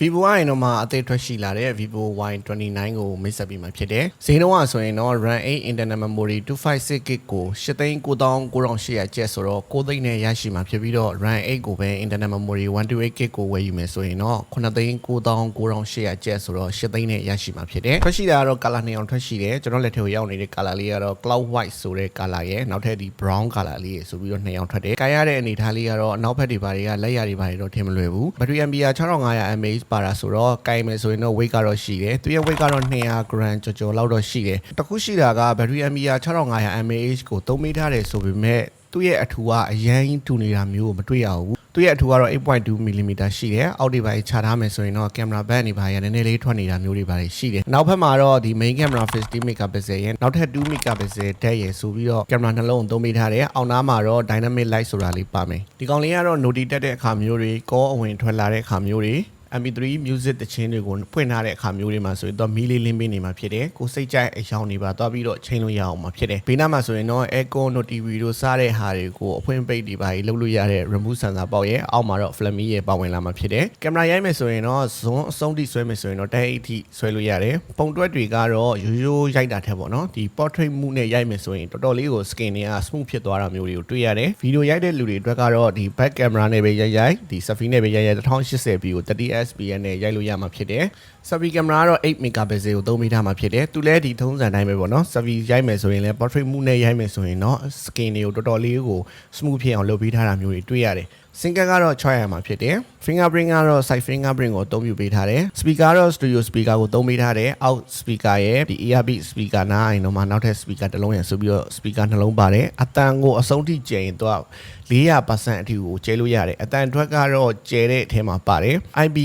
Vivo ကရင်တော့မှအသေးထွက်ရှိလာတဲ့ Vivo Y29 ကိုမိတ်ဆက်ပြီးမှဖြစ်တယ်။ဈေးနှုန်းကဆိုရင်တော့ RAM 8 internal memory 256GB ကို89,9800ကျပ်ဆိုတော့6သိန်းနဲ့ရရှိမှာဖြစ်ပြီးတော့ RAM 8ကိုပဲ internal memory 128GB ကိုဝယ်ယူမယ်ဆိုရင်တော့9,99,9800ကျပ်ဆိုတော့8သိန်းနဲ့ရရှိမှာဖြစ်တယ်။ထွက်ရှိတာကတော့ color နှစ်အောင်ထွက်ရှိတယ်။ကျွန်တော်လက်ထဲကိုရောက်နေတဲ့ color လေးကတော့ cloud white ဆိုတဲ့ color ရဲ့နောက်ထပ်ဒီ brown color လေးရယ်ဆိုပြီးတော့နှစ်အောင်ထွက်တယ်။ကာရတဲ့အနေထားလေးကတော့အနောက်ဘက်တွေဘာတွေကလက်ရတွေဘာတွေတော့ထင်မလွယ်ဘူး။ battery ampere 6500 mAh ပါတာဆိုတော့ကင်မယ်ဆိုရင်တော့ weight ကတော့ရှိတယ်သူရဲ့ weight ကတော့200 gram ကျော်ကျော်လောက်တော့ရှိတယ်တခုရှိတာက battery ampere 6500 mAh ကိုသုံးမိထားတယ်ဆိုပေမဲ့သူ့ရဲ့အထူကအရန်ကြီးတူနေတာမျိုးကိုမတွေ့ရဘူးသူရဲ့အထူကတော့8.2 mm ရှိတယ်အောက်ဒီပိုင်းခြားထားမယ်ဆိုရင်တော့ camera back နေပါရနည်းနည်းလေးထွက်နေတာမျိုးတွေပါရှိတယ်နောက်ဘက်မှာတော့ဒီ main camera 50 megapixel ရဲ့နောက်ထပ်2 megapixel တက်ရယ်ဆိုပြီးတော့ camera နှလုံးသုံးမိထားတယ်အောက်နားမှာတော့ dynamic light ဆိုတာလေးပါမယ်ဒီကောင်လေးကတော့ noti တက်တဲ့အခါမျိုးတွေ call အဝင်ထွက်လာတဲ့အခါမျိုးတွေ MP3 music တခြင်းတွေကိုဖွင့်ထားတဲ့အခါမျိုးတွေမှာဆိုရင်တော့မီးလေးလင်းပေးနေမှာဖြစ်တယ်ကိုစိတ်ကြိုက်အယောင်တွေပါသွားပြီးတော့ချိန်လို့ရအောင်မှာဖြစ်တယ်ဘေးနားမှာဆိုရင်တော့ aircon တို့ TV တို့စားတဲ့ဟာတွေကိုအဖွင့်ပိတ်တွေပါကြီးလုပ်လို့ရတဲ့ remove sensor ပေါက်ရဲ့အောက်မှာတော့ Flammy ရဲ့ပါဝင်လာမှာဖြစ်တယ်ကင်မရာရိုက်မယ်ဆိုရင်တော့ zoom အဆုံးထိဆွဲမယ်ဆိုရင်တော့1080ထိဆွဲလို့ရတယ်ပုံတွက်တွေကတော့ရိုးရိုးရိုက်တာထက်ပေါ့နော်ဒီ portrait မှုနဲ့ရိုက်မယ်ဆိုရင်တော်တော်လေးကို skin တွေက smooth ဖြစ်သွားတာမျိုးတွေကိုတွေ့ရတယ်ဗီဒီယိုရိုက်တဲ့လူတွေအတွက်ကတော့ဒီ back camera နဲ့ပဲရိုက်ရိုက်ဒီ selfie နဲ့ပဲရိုက်ရိုက် 1080p ကို 30fps နဲ့ရိုက်လို့ရမှာဖြစ်တယ် selfie camera ကတော့8 megapixel ကိုသုံးမိထားမှာဖြစ်တယ်သူလည်းဒီထုံးစံတိုင်းပဲပေါ့နော် selfie ရိုက်မယ်ဆိုရင်လည်း portrait မှုနဲ့ရိုက်မယ်ဆိုရင်တော့ skin တွေကိုတော်တော်လေးကို smooth ဖြစ်အောင်လုပ်ပေးထားတာမျိုးတွေတွေ့ရတယ် single ကတော့6ရမှာဖြစ်တယ် fingerprint ကတော့ side fingerprint ကိုအသုံးပြုပေးထားတယ် speaker ကတော့ stereo speaker ကိုသုံးပေးထားတယ်အောက် speaker ရဲ့ဒီ earpiece speaker နားရင်တော့မှနောက်ထပ် speaker တစ်လုံးရဆိုပြီးတော့ speaker နှလုံးပါတယ်အတန်ကိုအဆုံးထိကျရင်တော့400%အထိကိုကျဲလို့ရတယ်အတန်ထွက်ကတော့ကျဲတဲ့အထဲမှာပါတယ်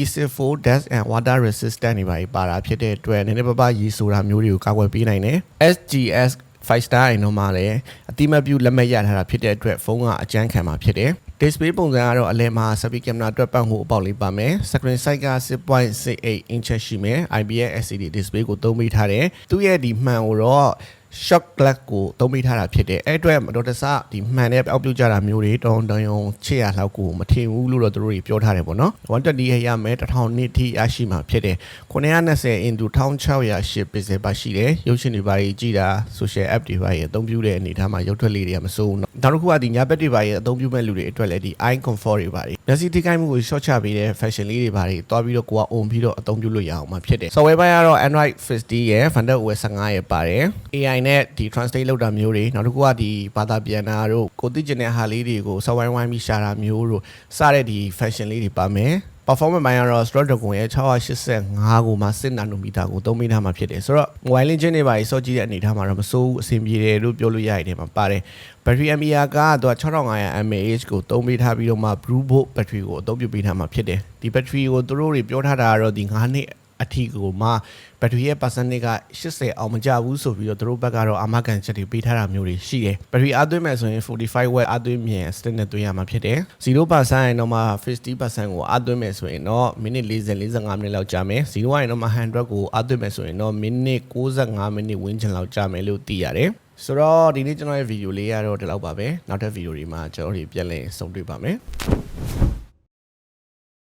IP64 dust and water resistant တွေပါပါတာဖြစ်တဲ့အတွက်နည်းနည်းပါးပါးရေဆိုတာမျိုးတွေကိုကာကွယ်ပေးနိုင်တယ် SGS 5 star အိမ်တော့မှလည်းအတိမပြုလက်မှတ်ရထားတာဖြစ်တဲ့အတွက်ဖုန်းကအကျန်းခံမှာဖြစ်တယ် display ပုံစံကတော့အလဲမှာ selfie camera အတွက်ပတ်မှုအပေါက်လေးပါမယ် screen size က6.68 inch ရှိမယ် IPS LCD display ကိုသုံးပေးထားတယ်သူ့ရဲ့ဒီမှန်ကိုတော့ shock glass ကိုသုံးမိထားတာဖြစ်တယ်အဲ့အတွက်မတော်တဆဒီမှန်တဲ့အောက်ပြုတ်ကြတာမျိုးတွေတောင်းတယုံချစ်ရလောက်ကိုမထင်ဘူးလို့တော့သူတို့တွေပြောထားတယ်ပေါ့နော်120ရရမယ်1000နှစ်ထိရရှိမှာဖြစ်တယ်920 into 1608 pixel ပါရှိတယ်ရုပ်ရှင်တွေပါကြီးကြည့်တာ social app တွေပါကြီးအသုံးပြုတဲ့အနေအထားမှာရုပ်ထွက်လေးတွေကမစိုးဘူးနောက်တစ်ခုကဒီညာဘက်တွေပါကြီးအသုံးပြုမဲ့လူတွေအတွက်လည်းဒီ eye comfort တွေပါကြီးမျက်စိထိခိုက်မှုကို short ချပေးတဲ့ fashion လေးတွေပါကြီးတွားပြီးတော့ကိုကအုံပြီးတော့အသုံးပြုလို့ရအောင်မှာဖြစ်တယ် software ပိုင်းကတော့ Android 50ရဲ့ Founder OS 15ရဲ့ပါတယ် AI နဲ့ဒီ translate လုပ်တာမျိုးတွေနောက်တစ်ခုကဒီဘာသာပြန်တာတို့ကိုသိကျင်တဲ့ဟာလေးတွေကို software ဝိုင်းပြီးရှာတာမျိုးတို့စတဲ့ဒီ fashion လေးတွေပါမယ် performance ပိုင်းကတော့ Snapdragon ရဲ့685ကိုမှစစ်နာနိုမီတာကိုသုံးမိထားမှာဖြစ်တယ်ဆိုတော့ mobile link ချင်းတွေပါကြီးစောကြည့်တဲ့အနေထားမှာတော့မစိုးဘူးအဆင်ပြေတယ်လို့ပြောလို့ရရတယ်မှာပါတယ် battery ampere ကသူက6500 mAh ကိုသုံးပေးထားပြီးတော့မှ Blue Bolt battery ကိုအသုံးပြုပေးထားမှာဖြစ်တယ်ဒီ battery ကိုသူတို့တွေပြောထားတာကတော့ဒီ9နှစ် အထီကိုမှဘက်ထရီရဲ့ percentage က80အောင်မကြဘူးဆိုပြီးတော့သူတို့ဘက်ကတော့အာမခံချက်တွေပေးထားတာမျိုးတွေရှိတယ်ဘက်ထရီအားသွင်းမယ်ဆိုရင်45 watt အားသွင်းမြန် stick နဲ့သွင်းရမှာဖြစ်တယ်0%ရင်တော့မှ50%ကိုအားသွင်းမယ်ဆိုရင်တော့မိနစ်40 45မိနစ်လောက်ကြာမယ်0ရင်တော့မှ100ကိုအားသွင်းမယ်ဆိုရင်တော့မိနစ်65မိနစ်ဝန်းကျင်လောက်ကြာမယ်လို့သိရတယ်ဆိုတော့ဒီနေ့ကျွန်တော်ရဲ့ဗီဒီယိုလေးကတော့ဒီလောက်ပါပဲနောက်ထပ်ဗီဒီယိုတွေမှာကျွန်တော်တို့ပြန်လည်ဆုံတွေ့ပါမယ်